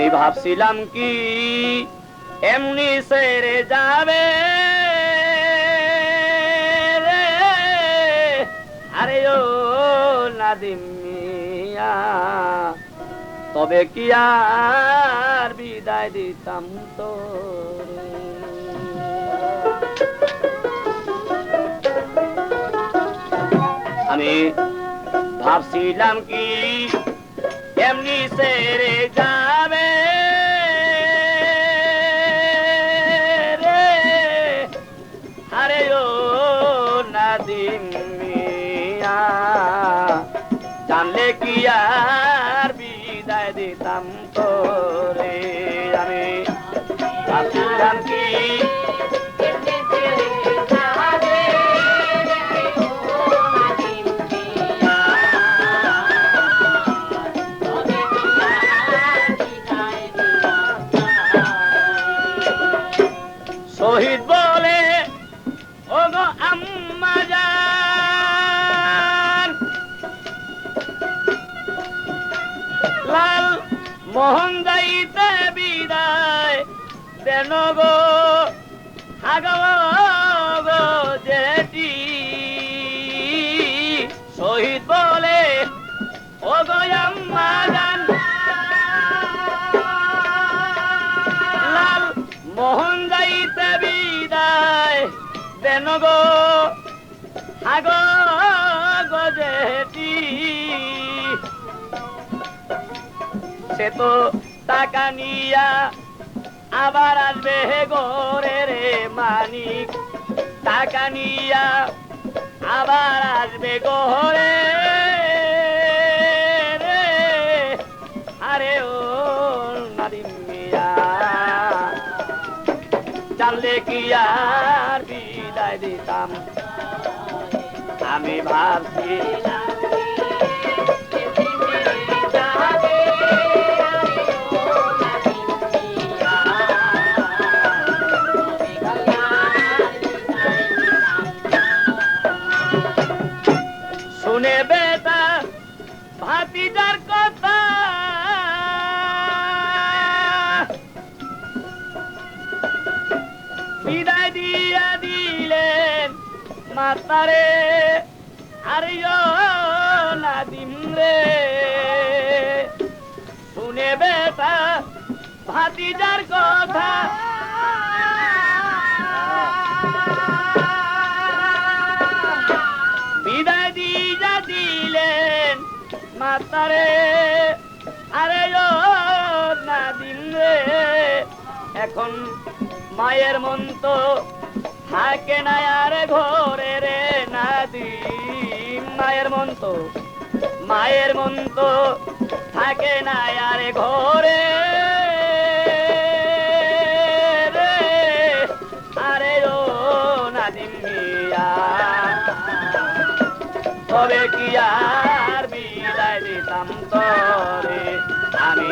আমি ভাবছিলাম কি এমনি সেরে যাবে। আরে ও নাদিম মিয়া, তবে কি আর বিদায় দিতাম তো আমি ভাবছিলাম কি এমনি সেরে যাবে। আরে ও নাদিম জানলে কি আর বিদায় দিতাম তোরে আমি? ও গো আম্মা জান লাল মোহন যাইতে বিদায় দেন গো শহীদ বলে লাল মোহন দেন গো হাগ গজেটি সে তো টাকা নিয়া আবার আসবে গোরে রে মানিক। টাকা নিয়া আবার আসবে গোরে আরে ও নাদিম মিয়া, জানলে কি আর দিতাম আমি ভাবছি শুনে বেটা ভাতিজার বিদায় দিয়া দিলেন মাতারে আরে ও নাদিম রে শুনে বেটা ভাতিজার কথা। বিদায় দিয়া দিলেন মাতারে আরে এখন মায়ের মন তো থাকে না আর ঘরে রে নাদিম মায়ের মন তো, মায়ের মন তো থাকে না আর ঘরে আরে ও নাদিম তবে কি আর বিদায় দিতাম তরে? আমি